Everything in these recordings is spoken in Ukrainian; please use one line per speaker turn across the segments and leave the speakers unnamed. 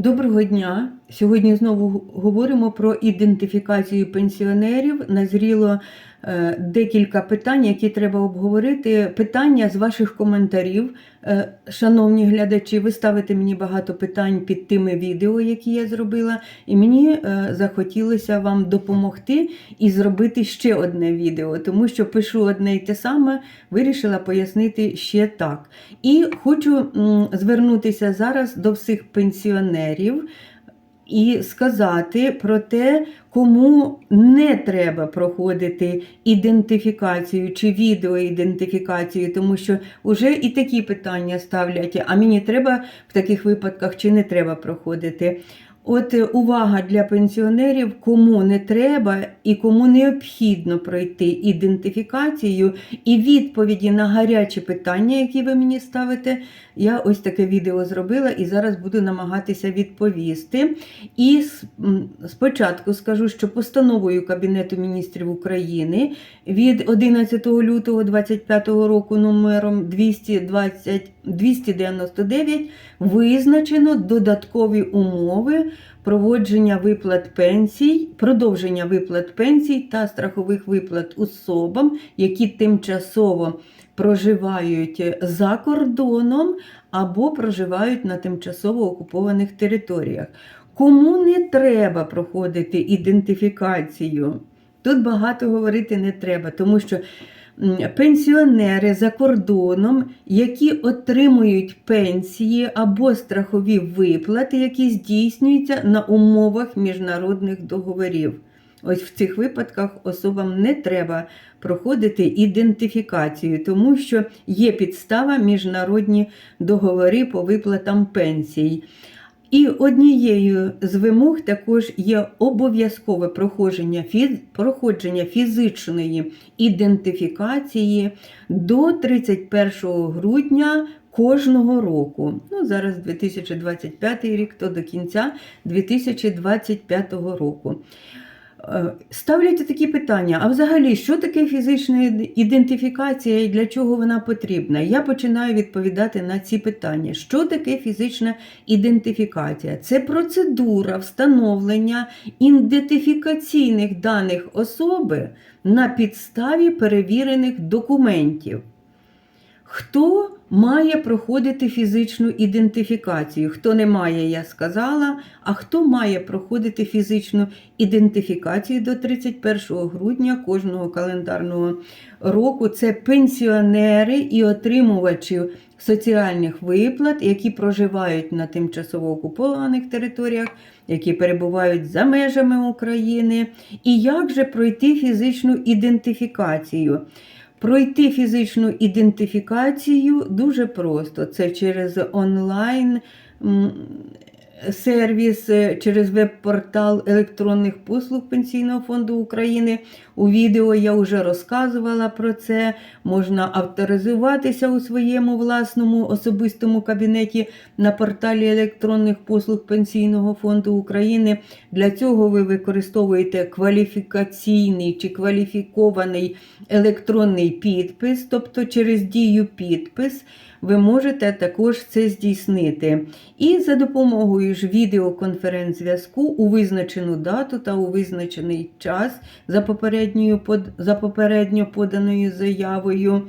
Доброго дня! Сьогодні знову говоримо про ідентифікацію пенсіонерів. Назріло е, декілька питань, які треба обговорити. Питання з ваших коментарів. Е, шановні глядачі, ви ставите мені багато питань під тими відео, які я зробила, і мені е, захотілося вам допомогти і зробити ще одне відео, тому що пишу одне і те саме, вирішила пояснити ще так. І хочу звернутися зараз до всіх пенсіонерів і сказати про те, кому не треба проходити ідентифікацію чи відеоідентифікацію, тому що вже і такі питання ставлять, а мені треба в таких випадках чи не треба проходити. От е, увага для пенсіонерів, кому не треба і кому необхідно пройти ідентифікацію і відповіді на гарячі питання, які ви мені ставите. Я ось таке відео зробила і зараз буду намагатися відповісти. І спочатку скажу, що постановою Кабінету міністрів України від 11 лютого 2025 року номером 220, 299 визначено додаткові умови проводження виплат пенсій, продовження виплат пенсій та страхових виплат особам, які тимчасово проживають за кордоном або проживають на тимчасово окупованих територіях. Кому не треба проходити ідентифікацію? Тут багато говорити не треба, тому що пенсіонери за кордоном, які отримують пенсії або страхові виплати, які здійснюються на умовах міжнародних договорів. Ось в цих випадках особам не треба проходити ідентифікацію, тому що є підстава міжнародні договори по виплатам пенсій. І однією з вимог також є обов'язкове проходження, проходження фізичної ідентифікації до 31 грудня кожного року. Ну, зараз 2025 рік, то до кінця 2025 року. Е, Ставлять такі питання: а взагалі, що таке фізична ідентифікація і для чого вона потрібна? Я починаю відповідати на ці питання. Що таке фізична ідентифікація? Це процедура встановлення ідентифікаційних даних особи на підставі перевірених документів. Хто має проходити фізичну ідентифікацію? Хто не має, я сказала. А хто має проходити фізичну ідентифікацію до 31 грудня кожного календарного року? Це пенсіонери і отримувачі соціальних виплат, які проживають на тимчасово окупованих територіях, які перебувають за межами України. І як же пройти фізичну ідентифікацію? Пройти фізичну ідентифікацію дуже просто. Це через онлайн сервіс, е, через веб-портал електронних послуг Пенсійного фонду України. У відео я вже розказувала про це. Можна авторизуватися у своєму власному особистому кабінеті на порталі електронних послуг Пенсійного фонду України. Для цього ви використовуєте кваліфікаційний чи кваліфікований електронний підпис, тобто через дію підпис. Ви можете також це здійснити. І за допомогою ж відеоконференц-зв'язку у визначену дату та у визначений час за попередньою за попередньо поданою заявою,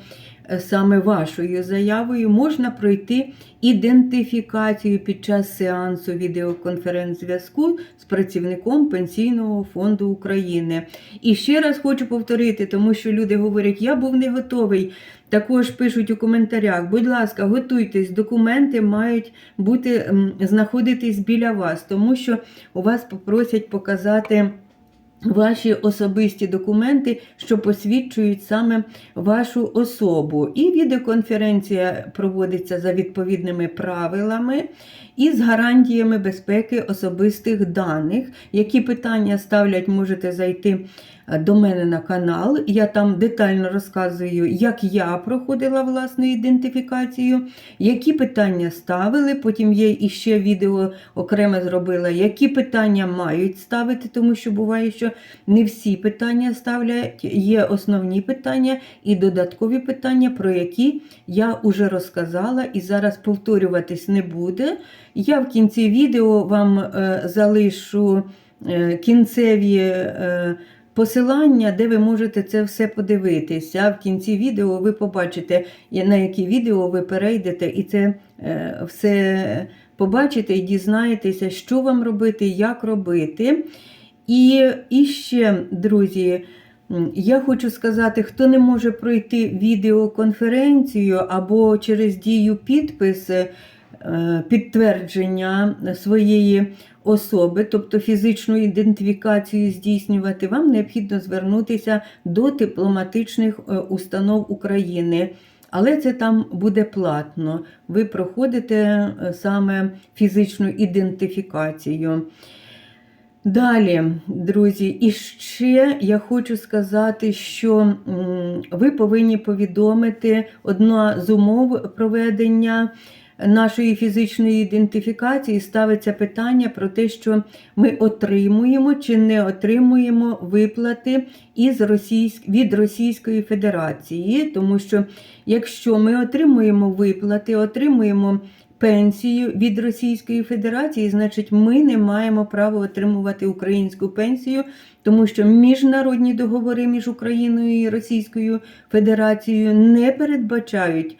е, саме вашою заявою, можна пройти ідентифікацію під час сеансу відеоконференц-зв'язку з працівником Пенсійного фонду України. І ще раз хочу повторити, тому що люди говорять, я був не готовий. Також пишуть у коментарях, будь ласка, готуйтесь, документи мають бути знаходитись біля вас, тому що у вас попросять показати. Ваші особисті документи, що посвідчують саме вашу особу. І відеоконференція проводиться за відповідними правилами і з гарантіями безпеки особистих даних. Які питання ставлять, можете зайти до мене на канал. Я там детально розказую, як я проходила власну ідентифікацію, які питання ставили. Потім є іще відео окреме зробила, які питання мають ставити, тому що буває, що що не всі питання ставлять, є основні питання і додаткові питання, про які я вже розказала і зараз повторюватись не буде. Я в кінці відео вам е, залишу е, кінцеві. Посилання, де ви можете це все подивитися. В кінці відео ви побачите, на які відео ви перейдете, і це е, все побачите і дізнаєтеся, що вам робити, як робити. І, і ще, друзі, я хочу сказати, хто не може пройти відеоконференцію або через дію підпис підтвердження своєї особи, тобто фізичну ідентифікацію здійснювати, вам необхідно звернутися до дипломатичних е, установ України. Але це там буде платно. Ви проходите е, саме фізичну ідентифікацію. Далі, друзі, і ще я хочу сказати, що ви повинні повідомити одна з умов проведення нашої фізичної ідентифікації ставиться питання про те, що ми отримуємо чи не отримуємо виплати із Російськ... від Російської Федерації, тому що якщо ми отримуємо виплати, отримуємо пенсію від Російської Федерації, значить ми не маємо права отримувати українську пенсію, тому що міжнародні договори між Україною і Російською Федерацією не передбачають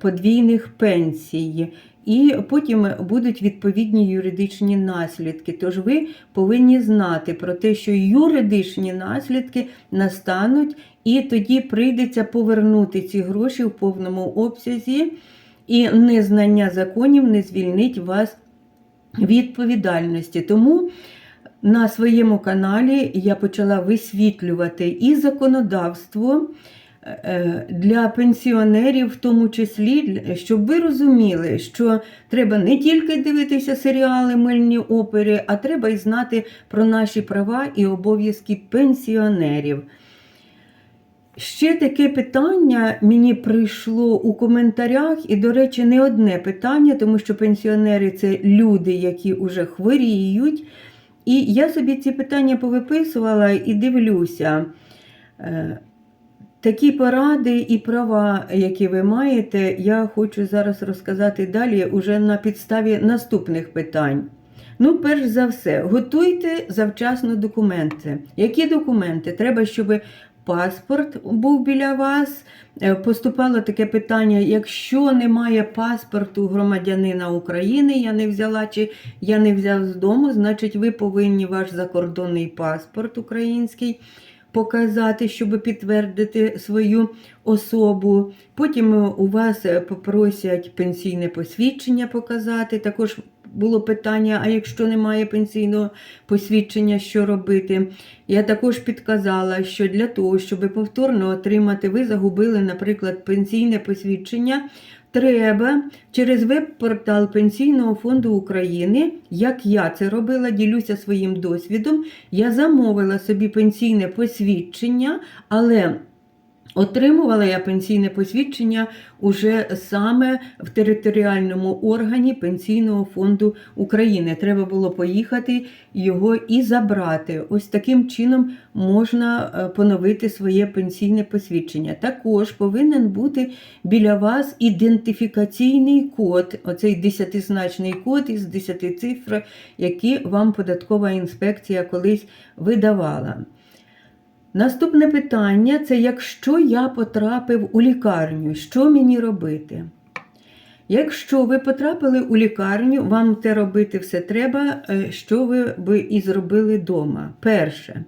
подвійних пенсій. І потім будуть відповідні юридичні наслідки. Тож ви повинні знати про те, що юридичні наслідки настануть, і тоді прийдеться повернути ці гроші в повному обсязі і незнання законів не звільнить вас відповідальності. Тому на своєму каналі я почала висвітлювати і законодавство е, для пенсіонерів, в тому числі, щоб ви розуміли, що треба не тільки дивитися серіали мильні опери, а треба й знати про наші права і обов'язки пенсіонерів. Ще таке питання мені прийшло у коментарях, і, до речі, не одне питання, тому що пенсіонери це люди, які вже хворіють. І я собі ці питання повиписувала і дивлюся. Такі поради і права, які ви маєте, я хочу зараз розказати далі уже на підставі наступних питань. Ну, перш за все, готуйте завчасно документи. Які документи? Треба, щоб паспорт був біля вас. Е, Поступало таке питання: якщо немає паспорту громадянина України, я не взяла чи я не взяв з дому, значить ви повинні ваш закордонний паспорт український показати, щоб підтвердити свою особу. Потім е, у вас е, попросять пенсійне посвідчення показати. Також було питання: а якщо немає пенсійного посвідчення, що робити? Я також підказала, що для того, щоб повторно отримати, ви загубили, наприклад, пенсійне посвідчення. Треба через веб-портал Пенсійного фонду України, як я це робила, ділюся своїм досвідом. Я замовила собі пенсійне посвідчення, але Отримувала я пенсійне посвідчення уже саме в територіальному органі Пенсійного фонду України. Треба було поїхати його і забрати. Ось таким чином можна е, поновити своє пенсійне посвідчення. Також повинен бути біля вас ідентифікаційний код, оцей десятизначний код із 10 цифр, які вам податкова інспекція колись видавала. Наступне питання це якщо я потрапив у лікарню, що мені робити? Якщо ви потрапили у лікарню, вам те робити все треба, е, що ви би і зробили вдома. Перше,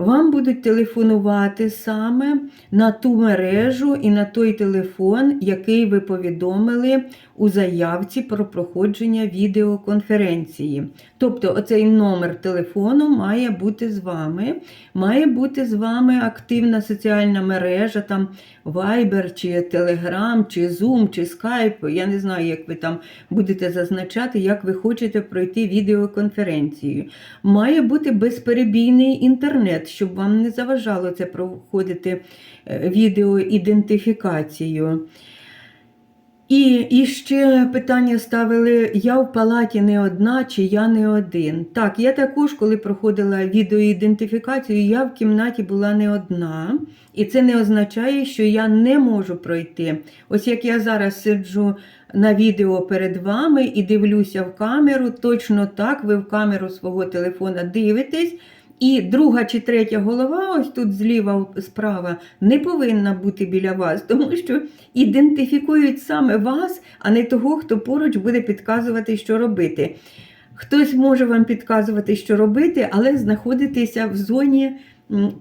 вам будуть телефонувати саме на ту мережу і на той телефон, який ви повідомили у заявці про проходження відеоконференції. Тобто, оцей номер телефону має бути з вами. Має бути з вами активна соціальна мережа, там Viber, чи Telegram, чи Zoom, чи Skype. Я не знаю, як ви там будете зазначати, як ви хочете пройти відеоконференцію. Має бути безперебійний інтернет, щоб вам не заважало це проходити е, відеоідентифікацію. І, і ще питання ставили: я в палаті не одна чи я не один. Так, я також, коли проходила відеоідентифікацію, я в кімнаті була не одна. І це не означає, що я не можу пройти. Ось як я зараз сиджу на відео перед вами і дивлюся в камеру, точно так ви в камеру свого телефона дивитесь. І друга чи третя голова, ось тут зліва справа, не повинна бути біля вас, тому що ідентифікують саме вас, а не того, хто поруч буде підказувати, що робити. Хтось може вам підказувати, що робити, але знаходитися в зоні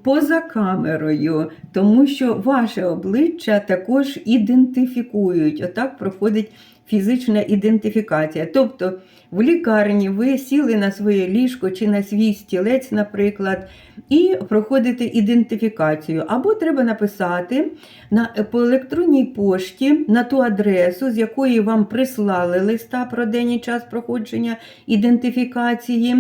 поза камерою, тому що ваше обличчя також ідентифікують. Отак проходить фізична ідентифікація. Тобто в лікарні ви сіли на своє ліжко чи на свій стілець, наприклад, і проходите ідентифікацію. Або треба написати на, по електронній пошті на ту адресу, з якої вам прислали листа про день і час проходження ідентифікації,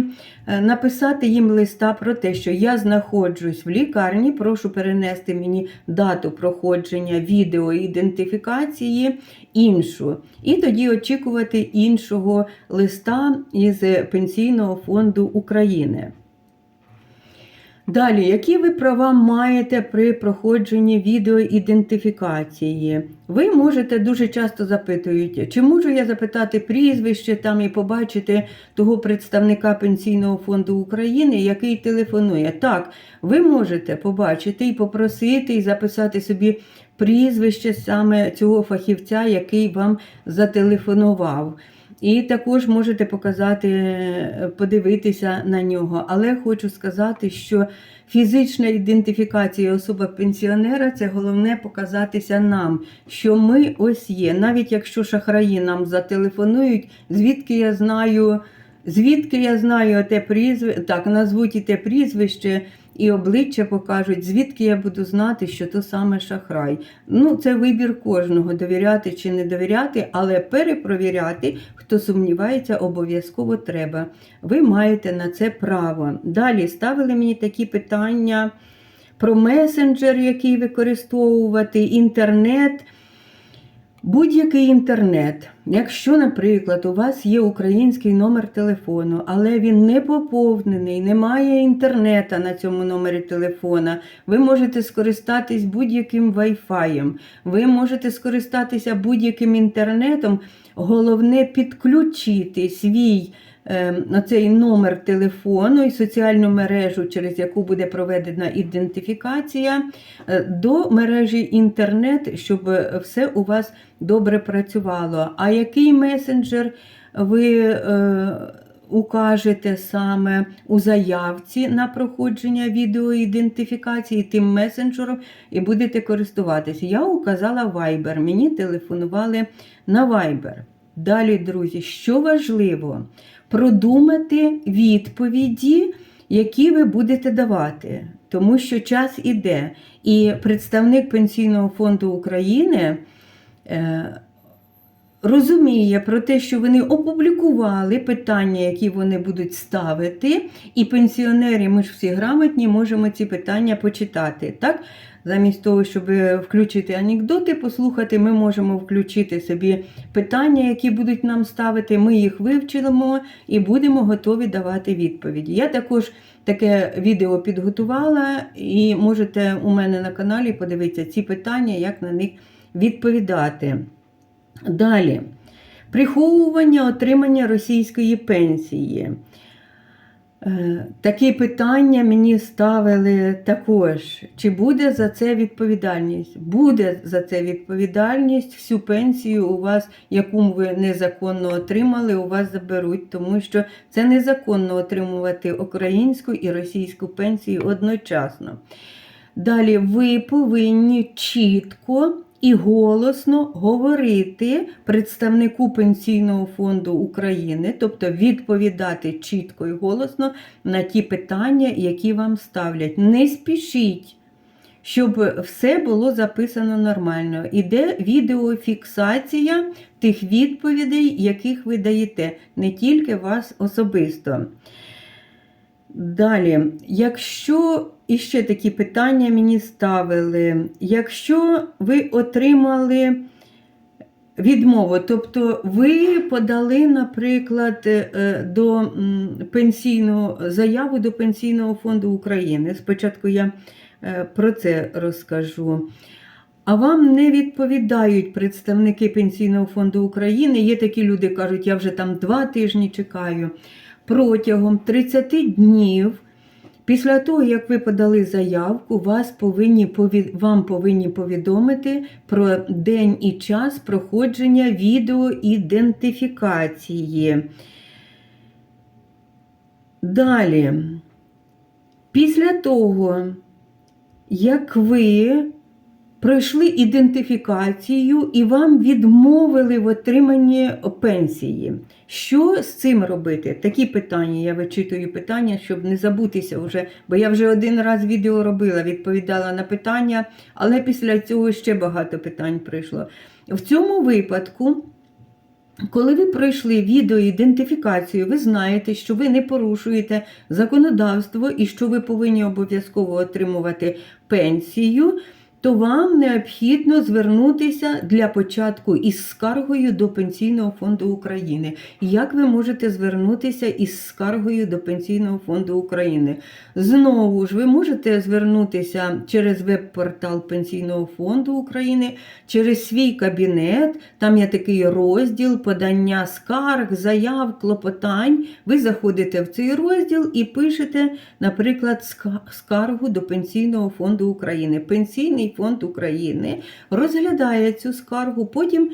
е, написати їм листа про те, що я знаходжусь в лікарні, прошу перенести мені дату проходження відеоідентифікації іншу. І тоді очікувати іншого листа із Пенсійного фонду України. Далі, які ви права маєте при проходженні відеоідентифікації? Ви можете дуже часто запитують, чи можу я запитати прізвище там і побачити того представника Пенсійного фонду України, який телефонує. Так, ви можете побачити і попросити, і записати собі прізвище саме цього фахівця, який вам зателефонував. І також можете показати, подивитися на нього. Але хочу сказати, що фізична ідентифікація особи пенсіонера це головне показатися нам, що ми ось є. Навіть якщо шахраї нам зателефонують, звідки я знаю, звідки я знаю те прізвище, так, назвуть і те прізвище. І обличчя покажуть, звідки я буду знати, що то саме шахрай. Ну, це вибір кожного довіряти чи не довіряти, але перепровіряти, хто сумнівається, обов'язково треба. Ви маєте на це право. Далі ставили мені такі питання про месенджер, який використовувати, інтернет. Будь-який інтернет, якщо, наприклад, у вас є український номер телефону, але він не поповнений, немає інтернета на цьому номері телефона, ви можете скористатись будь-яким Wi-Fi, ви можете скористатися будь-яким інтернетом. Головне підключити свій е, цей номер телефону і соціальну мережу, через яку буде проведена ідентифікація, е, до мережі інтернет, щоб все у вас добре працювало. А який месенджер ви е, укажете саме у заявці на проходження відеоідентифікації тим месенджером і будете користуватися? Я указала Viber, мені телефонували на Viber. Далі, друзі, що важливо? Продумати відповіді, які ви будете давати, тому що час іде. І представник Пенсійного фонду України розуміє про те, що вони опублікували питання, які вони будуть ставити, і пенсіонери, ми ж всі грамотні, можемо ці питання почитати. Так? Замість того, щоб включити анекдоти, послухати, ми можемо включити собі питання, які будуть нам ставити. Ми їх вивчимо і будемо готові давати відповіді. Я також таке відео підготувала, і можете у мене на каналі подивитися ці питання, як на них відповідати. Далі. Приховування отримання російської пенсії. Е, Такі питання мені ставили також. Чи буде за це відповідальність? Буде за це відповідальність. Всю пенсію у вас, яку ви незаконно отримали, у вас заберуть, тому що це незаконно отримувати українську і російську пенсію одночасно. Далі ви повинні чітко і голосно говорити представнику Пенсійного фонду України, тобто відповідати чітко і голосно на ті питання, які вам ставлять. Не спішіть. Щоб все було записано нормально. Іде відеофіксація тих відповідей, яких ви даєте, не тільки вас особисто. Далі, якщо іще такі питання мені ставили, якщо ви отримали Відмову. Тобто ви подали, наприклад, е, до пенсійного заяву до Пенсійного фонду України. Спочатку я е, про це розкажу. А вам не відповідають представники Пенсійного фонду України. Є такі люди, кажуть, я вже там два тижні чекаю. Протягом 30 днів після того, як ви подали заявку, вас повинні, вам повинні повідомити про день і час проходження відеоідентифікації. Далі, після того, як ви пройшли ідентифікацію і вам відмовили в отриманні пенсії. Що з цим робити? Такі питання. Я вичитую питання, щоб не забутися вже, бо я вже один раз відео робила, відповідала на питання, але після цього ще багато питань прийшло. В цьому випадку. Коли ви пройшли відеоідентифікацію, ви знаєте, що ви не порушуєте законодавство і що ви повинні обов'язково отримувати пенсію, то вам необхідно звернутися для початку із скаргою до Пенсійного фонду України. Як ви можете звернутися із скаргою до Пенсійного фонду України? Знову ж ви можете звернутися через веб-портал Пенсійного фонду України, через свій кабінет. Там є такий розділ подання скарг, заяв, клопотань. Ви заходите в цей розділ і пишете, наприклад, скаргу до Пенсійного фонду України. Пенсійний фонд України розглядає цю скаргу, потім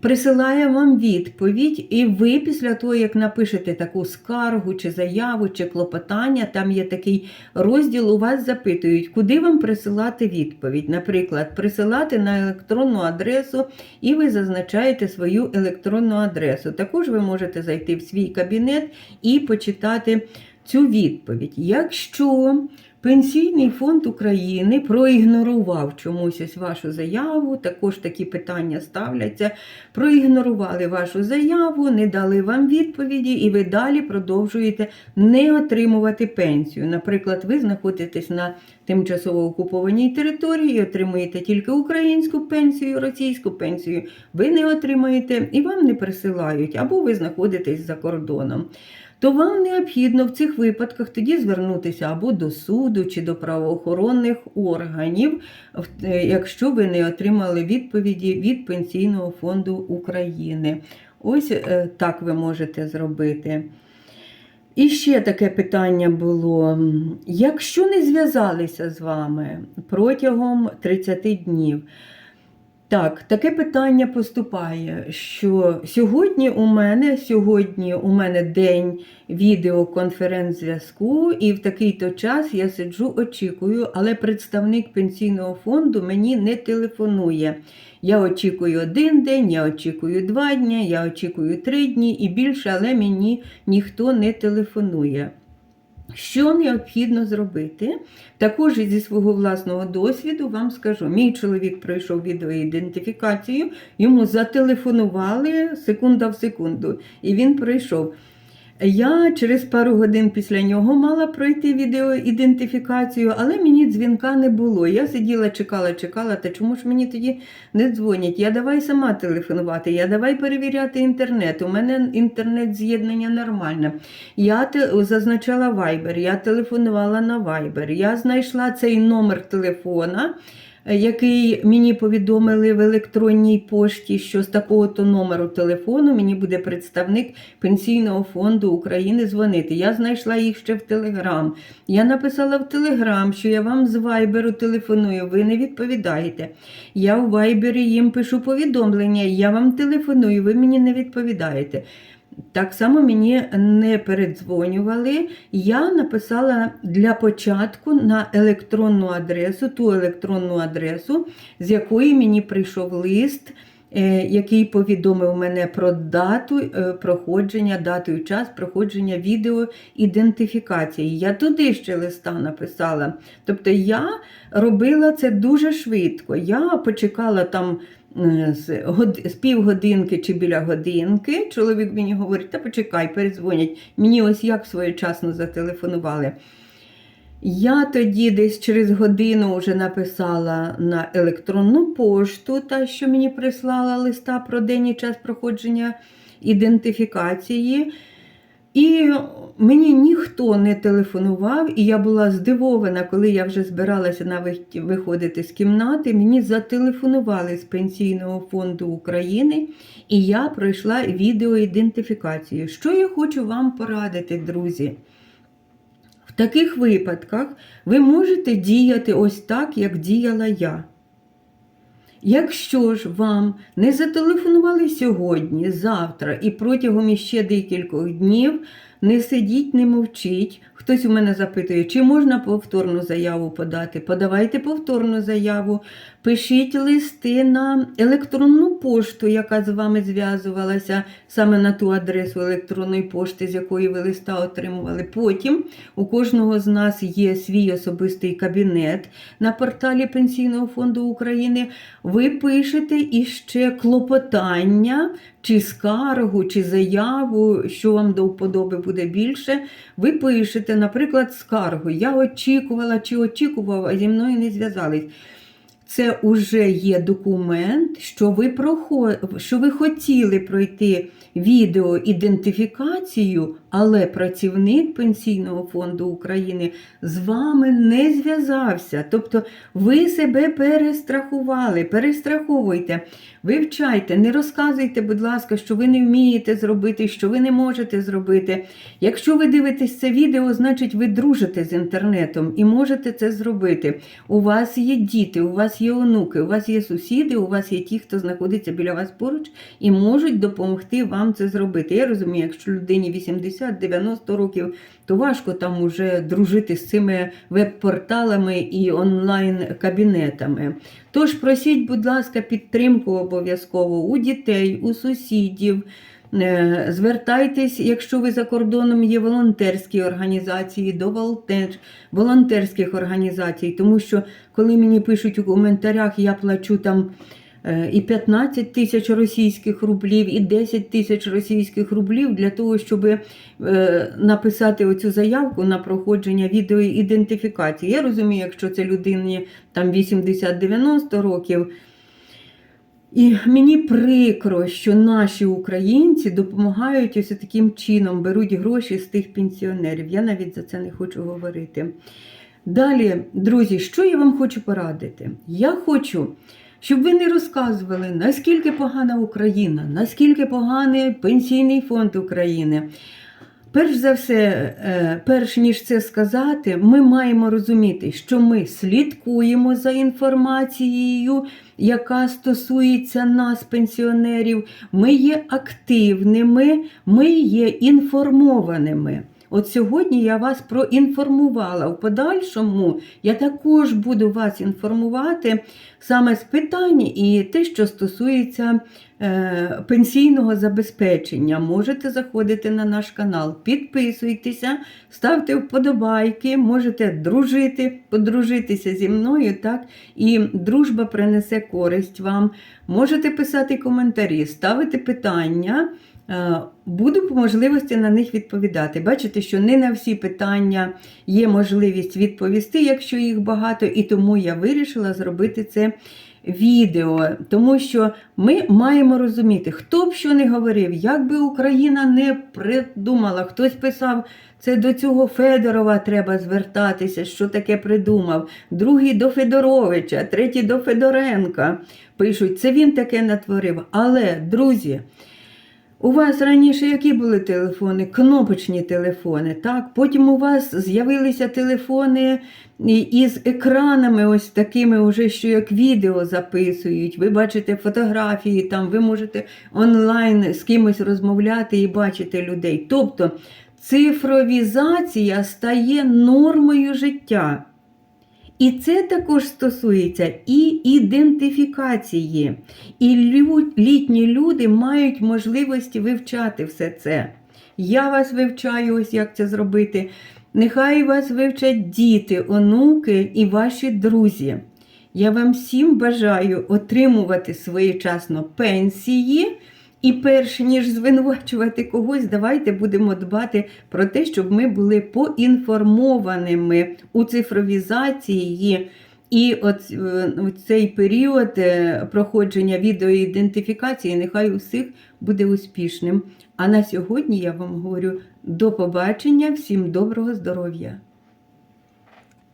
присилає вам відповідь, і ви після того, як напишете таку скаргу, чи заяву, чи клопотання, там є такий розділ, у вас запитують, куди вам присилати відповідь. Наприклад, присилати на електронну адресу, і ви зазначаєте свою електронну адресу. Також ви можете зайти в свій кабінет і почитати цю відповідь. Якщо Пенсійний фонд України проігнорував чомусь ось вашу заяву, також такі питання ставляться. Проігнорували вашу заяву, не дали вам відповіді, і ви далі продовжуєте не отримувати пенсію. Наприклад, ви знаходитесь на тимчасово окупованій території отримуєте тільки українську пенсію, російську пенсію. Ви не отримаєте і вам не присилають, або ви знаходитесь за кордоном то вам необхідно в цих випадках тоді звернутися або до суду чи до правоохоронних органів, е, якщо ви не отримали відповіді від Пенсійного фонду України. Ось е, так ви можете зробити. І ще таке питання було: якщо не зв'язалися з вами протягом 30 днів, так, таке питання поступає, що сьогодні у мене сьогодні у мене день відеоконференц-зв'язку, і в такий-то час я сиджу, очікую, але представник пенсійного фонду мені не телефонує. Я очікую один день, я очікую два дні, я очікую три дні і більше, але мені ніхто не телефонує. Що необхідно зробити? Також зі свого власного досвіду вам скажу: мій чоловік пройшов відеоідентифікацію, йому зателефонували секунда в секунду, і він пройшов. Я через пару годин після нього мала пройти відеоідентифікацію, але мені дзвінка не було. Я сиділа, чекала, чекала, та чому ж мені тоді не дзвонять? Я давай сама телефонувати, я давай перевіряти інтернет. У мене інтернет-з'єднання нормальне. Я те- зазначала Viber, я телефонувала на Viber, я знайшла цей номер телефона. Який мені повідомили в електронній пошті, що з такого-то номеру телефону мені буде представник Пенсійного фонду України дзвонити. Я знайшла їх ще в Телеграм. Я написала в Телеграм, що я вам з Вайберу телефоную, ви не відповідаєте. Я в Вайбері їм пишу повідомлення, я вам телефоную, ви мені не відповідаєте. Так само мені не передзвонювали. Я написала для початку на електронну адресу, ту електронну адресу, з якої мені прийшов лист, який повідомив мене про дату е, проходження, дату і час проходження відеоідентифікації. Я туди ще листа написала. Тобто я робила це дуже швидко. Я почекала там. е, З, з півгодинки чи біля годинки чоловік мені говорить, та почекай, передзвонять. Мені ось як своєчасно зателефонували. Я тоді десь через годину вже написала на електронну пошту, та, що мені прислала листа про день і час проходження ідентифікації. І мені ніхто не телефонував, і я була здивована, коли я вже збиралася на вих- виходити з кімнати. Мені зателефонували з Пенсійного фонду України, і я пройшла відеоідентифікацію. Що я хочу вам порадити, друзі? Таких випадках ви можете діяти ось так, як діяла я. Якщо ж вам не зателефонували сьогодні, завтра і протягом іще декількох днів, не сидіть, не мовчіть. Хтось у мене запитує, чи можна повторну заяву подати. Подавайте повторну заяву, пишіть листи на електронну пошту, яка з вами зв'язувалася саме на ту адресу електронної пошти, з якої ви листа отримували. Потім у кожного з нас є свій особистий кабінет на порталі Пенсійного фонду України. Ви пишете іще клопотання, чи скаргу, чи заяву, що вам до вподоби буде більше. Ви пишете, наприклад, скаргу. Я очікувала чи очікував, а зі мною не зв'язались. Це вже є документ, що ви, проход... що ви хотіли пройти відеоідентифікацію, але працівник Пенсійного фонду України з вами не зв'язався. Тобто ви себе перестрахували, перестраховуйте, вивчайте, не розказуйте, будь ласка, що ви не вмієте зробити, що ви не можете зробити. Якщо ви дивитесь це відео, значить ви дружите з інтернетом і можете це зробити. У вас є діти, у вас є онуки, у вас є сусіди, у вас є ті, хто знаходиться біля вас поруч і можуть допомогти вам це зробити. Я розумію, якщо людині 80-90 років, то важко там уже дружити з цими веб-порталами і онлайн-кабінетами. Тож просіть, будь ласка, підтримку обов'язково у дітей, у сусідів. Е, Звертайтесь, якщо ви за кордоном є волонтерські організації, до волонтер, волонтерських організацій, тому що коли мені пишуть у коментарях, я плачу там е, і 15 тисяч російських рублів, і 10 тисяч російських рублів для того, щоб е, написати оцю заявку на проходження відеоідентифікації. Я розумію, якщо це людині там 80-90 років. І мені прикро, що наші українці допомагають ось таким чином, беруть гроші з тих пенсіонерів. Я навіть за це не хочу говорити. Далі, друзі, що я вам хочу порадити? Я хочу, щоб ви не розказували, наскільки погана Україна, наскільки поганий пенсійний фонд України. Перш за все, е, перш ніж це сказати, ми маємо розуміти, що ми слідкуємо за інформацією, яка стосується нас, пенсіонерів. Ми є активними, ми є інформованими. От сьогодні я вас проінформувала. В подальшому я також буду вас інформувати саме з питань і те, що стосується е, пенсійного забезпечення. Можете заходити на наш канал, підписуйтеся, ставте вподобайки, можете дружити, подружитися зі мною, так? І дружба принесе користь вам. Можете писати коментарі, ставити питання. Е, Буду по можливості на них відповідати. Бачите, що не на всі питання є можливість відповісти, якщо їх багато, і тому я вирішила зробити це відео. Тому що ми маємо розуміти, хто б що не говорив, як би Україна не придумала, хтось писав, це до цього Федорова треба звертатися, що таке придумав. Другий до Федоровича, третій до Федоренка. Пишуть, це він таке натворив. Але, друзі. У вас раніше які були телефони? Кнопочні телефони, так? Потім у вас з'явилися телефони із екранами, ось такими, уже, що як відео записують. Ви бачите фотографії, там ви можете онлайн з кимось розмовляти і бачити людей. Тобто цифровізація стає нормою життя. І це також стосується і ідентифікації. І літні люди мають можливості вивчати все це. Я вас вивчаю, ось як це зробити. Нехай вас вивчать діти, онуки і ваші друзі. Я вам всім бажаю отримувати своєчасно пенсії І перш ніж звинувачувати когось, давайте будемо дбати про те, щоб ми були поінформованими у цифровізації. І от, е, цей період е, проходження відеоідентифікації нехай у всіх буде успішним. А на сьогодні я вам говорю до побачення, всім доброго здоров'я!